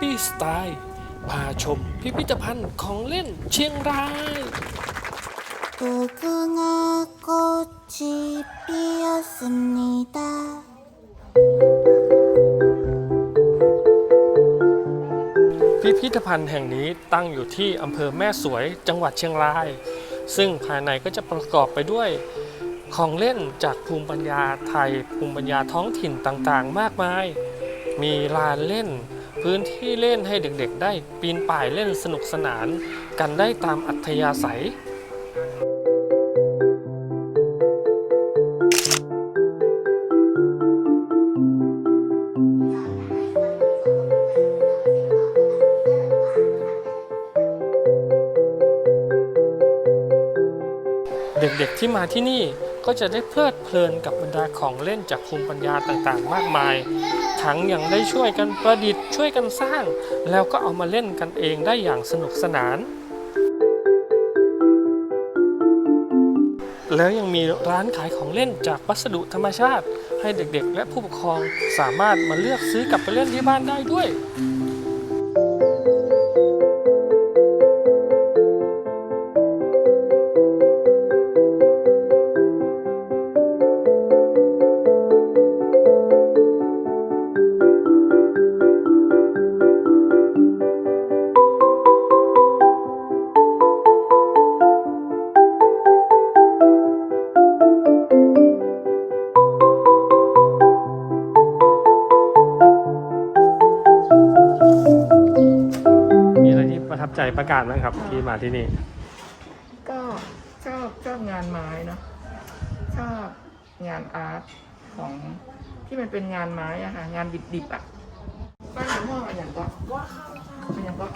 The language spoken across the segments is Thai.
ปี้สไตล์พาชมพิพิธภัณฑ์ของเล่นเชียงราย僕がこっちピアスにだพิพิธภัณฑ์แห่งนี้ตั้งอยู่ที่อำเภอแม่สวยจังหวัดเชียงราย ซึ่งภายในก็จะประกอบไปด้วยของเล่นจากภูมิปัญญาไทย ภูมิปัญญาท้องถิ่นต่างๆ มากมาย มีลานเล่น พื้นที่เล่นให้เด็กๆ ได้ปีนป่ายเล่นสนุกสนานกันได้ตามอัธยาศัย เด็กๆที่มาที่นี่ ก็จะได้เพลิดเพลินกับบรรดาของเล่นจากภูมิปัญญาต่างๆ มากมาย ทั้งยังได้ช่วยกันประดิษฐ์ช่วยกันสร้าง แล้วก็เอามาเล่นกันเองได้อย่างสนุกสนาน แล้วยังมีร้านขายของเล่นจากวัสดุธรรมชาติ ให้เด็กๆ และผู้ปกครองสามารถมาเลือกซื้อกลับไปเล่นที่บ้านได้ด้วย ประทับใจประการบ้างครับ ที่มาที่นี่ ก็ชอบชอบงานไม้เนาะชอบงานอาร์ตของที่มันเป็นงานไม้อะค่ะ งานดิบๆอะบ้านหลวงพ่ออย่างก็ว่าเข้าอย่างก็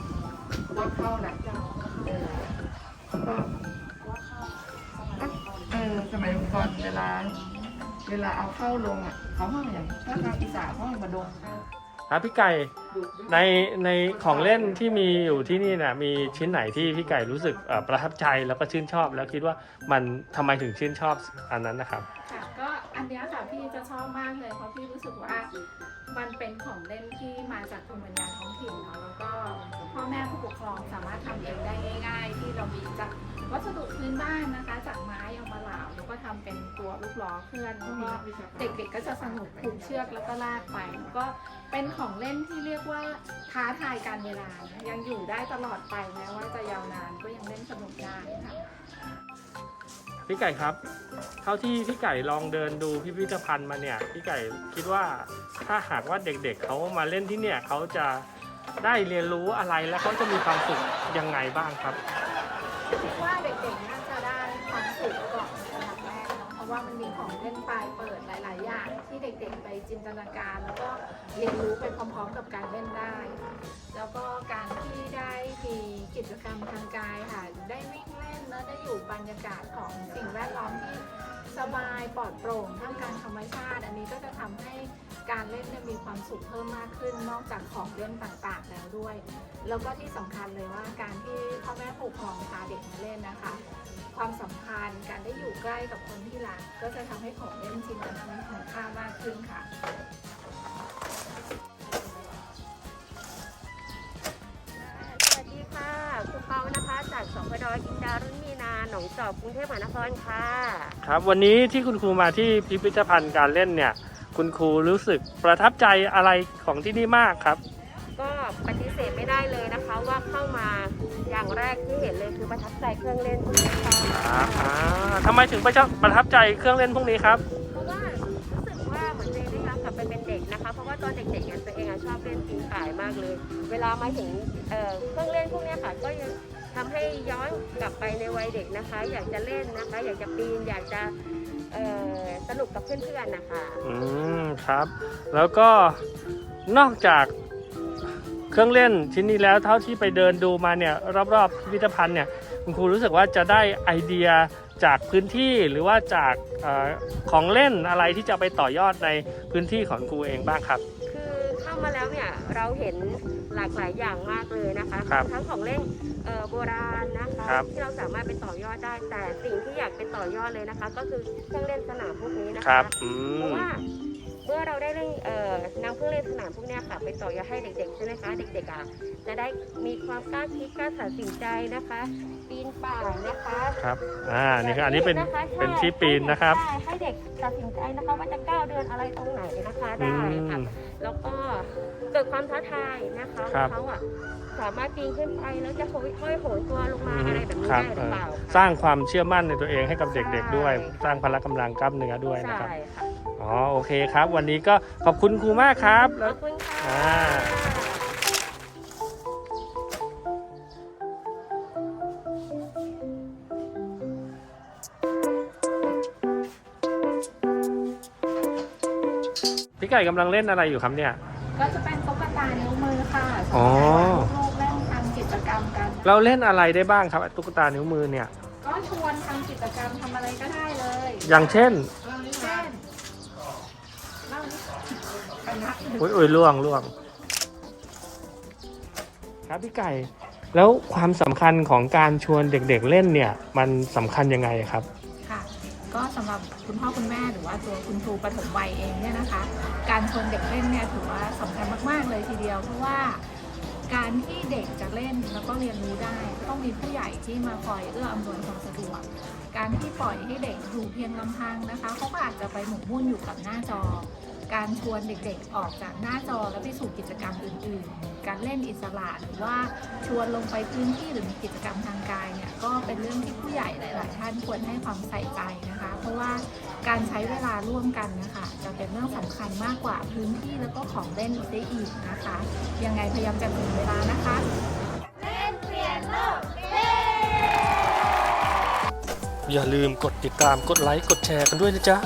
ว่าเข้าแหละเออก็ก็เออสมัยก่อนเวลา เวลาเอาเข้าลงอะเขาห้องอย่างถ้าทางอีสานเขาให้มาดง ครับพี่ไก่ในในของเล่นที่มีอยู่ที่นี่นะมีชิ้นไหนที่พี่ไก่รู้สึกเอ่อประทับใจแล้วก็ชื่นชอบ แล้วคิดว่ามันทำไมถึงชื่นชอบอันนั้นนะครับค่ะก็อันเนี้ยค่ะพี่จะชอบมากเลยเพราะพี่รู้สึกว่ามันเป็นของเล่นที่มาจากภูมิปัญญาท้องถิ่นเนาะแล้วก็พ่อแม่ผู้ปกครองสามารถทำเองได้ง่าย ๆ ที่เรามีจากวัสดุพื้นบ้านนะคะ จากไม้เอามาเหลาแล้วก็ทำเป็นตัวลูกล้อเคลื่อนแล้วก็เด็กๆก็จะสนุกผูกเชือกแล้วก็ลากไปแล้วก็ เป็นของเล่นที่เรียกว่าท้าทายการเวลานะยังอยู่ได้ตลอดไปแม้ว่าจะยาวนานก็ยังเล่นสนุกได้ค่ะ พี่ไก่ครับ เท่าที่พี่ไก่ลองเดินดูพิพิธภัณฑ์มาเนี่ย พี่ไก่คิดว่าถ้าหากว่าเด็กๆเขามาเล่นที่เนี่ยเขาจะได้เรียนรู้อะไรและเขาจะมีความสุขยังไงบ้างครับ เด็กๆ ไปจินตนาการ แล้วก็เรียนรู้ไปพร้อมๆ กับการเล่นได้ แล้วก็การที่ได้มีกิจกรรมทางกายค่ะ ได้วิ่งเล่นแล้วได้อยู่บรรยากาศของสิ่งแวดล้อมที่สบายปลอดโปร่งท่ามกลางธรรมชาติ อันนี้ก็จะทำให้การเล่นเนี่ยมีความสุขเพิ่มมากขึ้น นอกจากของเล่นต่างๆ แล้วด้วย แล้วก็ที่สำคัญเลยว่าการที่พ่อแม่ผู้ปกครองพาเด็กมาเล่นนะคะ ความสัมพันธ์การได้อยู่ ใกล้กับคนที่รัก ก็จะทำให้ของเล่นชิ้นนั้นมีคุณค่ามากขึ้นค่ะสวัสดีค่ะคุณเปานะคะจากสพดอินดารุณมีนาหนองจอกกรุงเทพมหานครค่ะครับ วันนี้ที่คุณครูมาที่พิพิธภัณฑ์การเล่นเนี่ย คุณครูรู้สึกประทับใจอะไรของที่นี่มากครับ ก็ปฏิเสธไม่ได้เลยนะคะว่าเข้ามาอย่าง แรกที่เห็นเลยคือประทับใจเครื่องเล่นพวกนี้ค่ะครับอ่าทำไมถึงประประทับใจเครื่องเล่นพวกนี้ครับ เพราะว่ารู้สึกว่าเหมือนตัวเองได้รับกลับไปเป็นเด็กนะคะ เพราะว่าตอนเด็กๆเนี่ยตัวเองอะชอบเล่นปีนป่ายมากเลย เวลามาถึงเอ่อเครื่องเล่นพวกเนี้ยค่ะก็ยังทำให้ย้อนกลับไปในวัยเด็กนะคะ อยากจะเล่นนะคะ อยากจะปีนอยากจะเอ่อสนุกกับเพื่อนๆนะคะ อืมครับ แล้วก็นอกจาก เครื่องเล่นชิ้นนี้แล้วเท่าที่ไปเดินดูมาเนี่ยรอบๆพิพิธภัณฑ์เนี่ยคุณครูรู้สึกว่าจะได้ไอเดียจากพื้นที่หรือว่าจากเออของเล่นอะไรที่จะไปต่อยอดในพื้นที่ของครูเองบ้างครับ คือเข้ามาแล้วเนี่ยเราเห็นหลากหลายอย่างมากเลยนะคะครับทั้งของเล่นเอ่อโบราณนะคะครับที่เราสามารถไปต่อยอดได้แต่สิ่งที่อยากไปต่อยอดเลยนะคะ ก็คือเครื่องเล่นสนามพวกนี้นะครัคะบอืเพราะมว่า สนามพวกเนี้ยค่ะ ไปต่อยอดให้เด็กๆใช่ไหมคะ เด็กๆอะจะได้มีความกล้าคิดกล้าตัดสินใจนะคะ ปีนป่ายนะคะครับ อ่า นี่คืออันนี้เป็นะคะเป็นที่ปีนนะครับ ใช่ให้เด็กตัดสินใจนะคะว่าจะก้าวเดินอะไรตรงไหนนะคะอืได้ค่ะมแล้วก็เกิดความท้าทายนะคะครัว่าบ เขาอะสามารถปีนขึ้นไปแล้วจะค่อยๆโหนตัวลงมาอะไรแบบนี้ครับได้หรือเปล่าเออค่ะสร้างความเชื่อมั่นในตัวเองให้กับเด็กๆด้วย ใช่ สร้างพละกำลังกล้ามเนื้อด้วยนะครับ ใช่ค่ะ อ๋อโอเคครับ วันนี้ก็ขอบคุณครูมากครับขแล้อวบคุณค่ะอ่าพี่ไก่กำลังเล่นอะไรอยู่ครับเนี่ย ก็จะเป็นตุ๊กตานิ้วมือค่ะอ๋อลูกๆเล่นทำกิจกรรมกัน เราเล่นอะไรได้บ้างครับตุ๊กตานิ้วมือเนี่ย ก็ชวนทำกิจกรรมทำอะไรก็ได้เลย อย่างเช่นเช่นเล่านิกันนะ อุ้ยอุ้ยล่วงล่วง ครับพี่ไก่ แล้วความสำคัญของการชวนเด็กๆเล่นเนี่ย มันสำคัญยังไงครับ ค่ะ ก็สำหรับคุณพ่อคุณแม่หรือว่าตัวคุณครูปฐมวัยเองเนี่ยนะคะ การชวนเด็กเล่นเนี่ยถือว่าสำคัญมากๆเลยทีเดียว เพราะว่าการที่เด็กจะเล่นแล้วก็เรียนรู้ได้ต้องมีผู้ใหญ่ที่มาคอยเอื้ออำนวยความสะดวก การที่ปล่อยให้เด็กอยู่เพียงลำพังนะคะเขาก็อาจจะไปหมกมุ่นอยู่กับหน้าจอ การชวนเด็กๆออกจากหน้าจอแล้วไปสู่กิจกรรมอื่นๆ การเล่นอิสระหรือว่าชวนลงไปพื้นที่หรือมีกิจกรรมทางกายเนี่ยก็เป็นเรื่องที่ผู้ใหญ่หลายๆท่านควรให้ความใส่ใจนะคะ เพราะว่าการใช้เวลาร่วมกันนะคะจะเป็นเรื่องสำคัญมากกว่าพื้นที่แล้วก็ของเล่นได้อีกนะคะ ยังไงพยายามจะถึงเวลานะคะอย่าลืมกดติดตามกดไลค์กดแชร์กันด้วยนะจ๊ะ